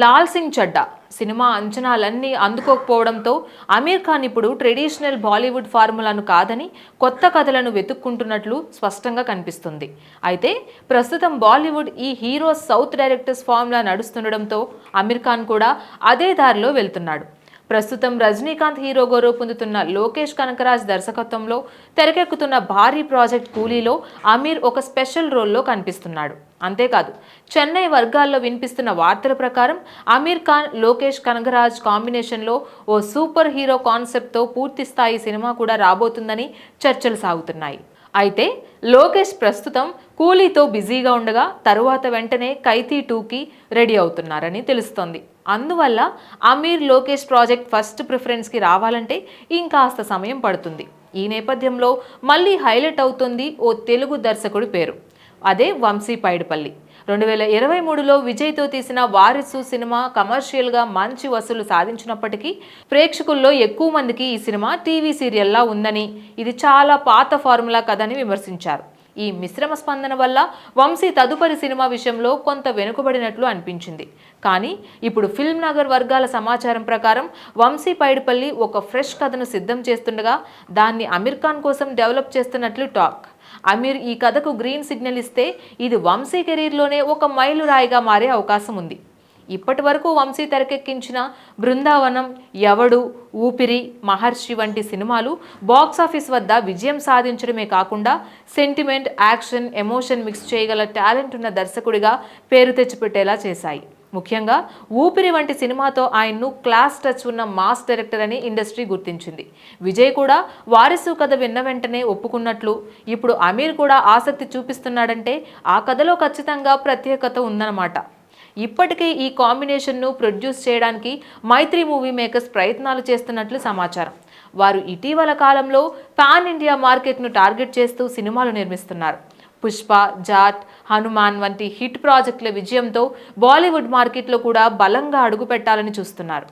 Lal Singh Chaddha. Cinema అంచనాలన్నీ అందుకోకపోవడంతో అమీర్ ఖాన్ ఇప్పుడు ట్రెడిషనల్ బాలీవుడ్ ఫార్ములాను కాదని కొత్త కథలను వెతుక్కుంటున్నట్లు స్పష్టంగా కనిపిస్తుంది. అయితే ప్రస్తుతం బాలీవుడ్ ఈ హీరో సౌత్ డైరెక్టర్స్ ఫార్ములా నడుస్తుండడంతో అమీర్ ఖాన్ కూడా అదే దారిలో వెళ్తున్నాడు. ప్రస్తుతం రజనీకాంత్ హీరోగా రూపొందుతున్న లోకేష్ కనకరాజ్ దర్శకత్వంలో తెరకెక్కుతున్న భారీ ప్రాజెక్ట్ కూలీలో అమీర్ ఒక స్పెషల్ రోల్లో కనిపిస్తున్నాడు. అంతేకాదు చెన్నై వర్గాల్లో వినిపిస్తున్న వార్తల ప్రకారం అమీర్ ఖాన్ లోకేష్ కనగరాజ్ కాంబినేషన్లో ఓ సూపర్ హీరో కాన్సెప్ట్తో పూర్తి స్థాయి సినిమా కూడా రాబోతుందని చర్చలు సాగుతున్నాయి. అయితే లోకేష్ ప్రస్తుతం కూలీతో బిజీగా ఉండగా తరువాత వెంటనే కైతీ టూకి రెడీ అవుతున్నారని తెలుస్తోంది. అందువల్ల అమీర్ లోకేష్ ప్రాజెక్ట్ ఫస్ట్ ప్రిఫరెన్స్కి రావాలంటే ఇంకాస్త సమయం పడుతుంది. ఈ నేపథ్యంలో మళ్ళీ హైలైట్ అవుతుంది ఓ తెలుగు దర్శకుడి పేరు. అదే వంశీ పైడిపల్లి. రెండు వేల ఇరవై మూడులో విజయ్తో తీసిన వారిసు సినిమా కమర్షియల్గా మంచి వసూలు సాధించినప్పటికీ ప్రేక్షకుల్లో ఎక్కువ మందికి ఈ సినిమా టీవీ సీరియల్లా ఉందని ఇది చాలా పాత ఫార్ములా కథని విమర్శించారు. ఈ మిశ్రమ స్పందన వల్ల వంశీ తదుపరి సినిమా విషయంలో కొంత వెనుకబడినట్లు అనిపించింది. కానీ ఇప్పుడు ఫిల్మ్ నగర్ వర్గాల సమాచారం ప్రకారం వంశీ పైడిపల్లి ఒక ఫ్రెష్ కథను సిద్ధం చేస్తుండగా దాన్ని అమీర్ ఖాన్ కోసం డెవలప్ చేస్తున్నట్లు టాక్. అమీర్ ఈ కథకు గ్రీన్ సిగ్నల్ ఇస్తే ఇది వంశీ కెరీర్లోనే ఒక మైలురాయిగా మారే అవకాశం ఉంది. ఇప్పటి వరకు వంశీ తెరకెక్కించిన బృందావనం ఎవడు ఊపిరి మహర్షి వంటి సినిమాలు బాక్సాఫీస్ వద్ద విజయం సాధించడమే కాకుండా సెంటిమెంట్ యాక్షన్ ఎమోషన్ మిక్స్ చేయగల టాలెంట్ ఉన్న దర్శకుడిగా పేరు తెచ్చిపెట్టేలా చేశాయి. ముఖ్యంగా ఊపిరి వంటి సినిమాతో ఆయన్ను క్లాస్ టచ్ ఉన్న మాస్ డైరెక్టర్ అని ఇండస్ట్రీ గుర్తించింది. విజయ్ కూడా వారిసు కథ విన్న వెంటనే ఒప్పుకున్నట్లు ఇప్పుడు అమీర్ కూడా ఆసక్తి చూపిస్తున్నాడంటే ఆ కథలో ఖచ్చితంగా ప్రత్యేకత ఉందన్నమాట. ఇప్పటికే ఈ కాంబినేషన్ను ప్రొడ్యూస్ చేయడానికి మైత్రి మూవీ మేకర్స్ ప్రయత్నాలు చేస్తున్నట్లు సమాచారం. వారు ఇటీవల కాలంలో పాన్ ఇండియా మార్కెట్ను టార్గెట్ చేస్తూ సినిమాలు నిర్మిస్తున్నారు. పుష్ప జాట్ హనుమాన్ వంటి హిట్ ప్రాజెక్టుల విజయంతో బాలీవుడ్ మార్కెట్లో కూడా బలంగా అడుగుపెట్టాలని చూస్తున్నారు.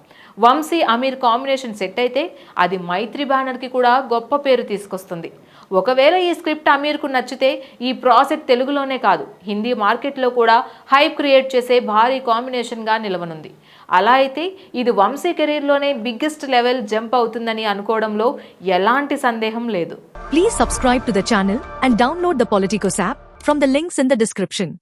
వంశీ అమీర్ కాంబినేషన్ సెట్ అయితే అది మైత్రి బ్యానర్కి కూడా గొప్ప పేరు తీసుకొస్తుంది. ఒకవేళ ఈ స్క్రిప్ట్ అమీర్కు నచ్చితే ఈ ప్రాజెక్ట్ తెలుగులోనే కాదు హిందీ మార్కెట్లో కూడా హైప్ క్రియేట్ చేసే భారీ కాంబినేషన్గా నిలవనుంది. అలా అయితే ఇది వంశీ కెరీర్లోనే బిగ్గెస్ట్ లెవెల్ జంప్ అవుతుందని అనుకోవడంలో ఎలాంటి సందేహం లేదు. Please subscribe to the channel and download the Politicos app from the links in the description.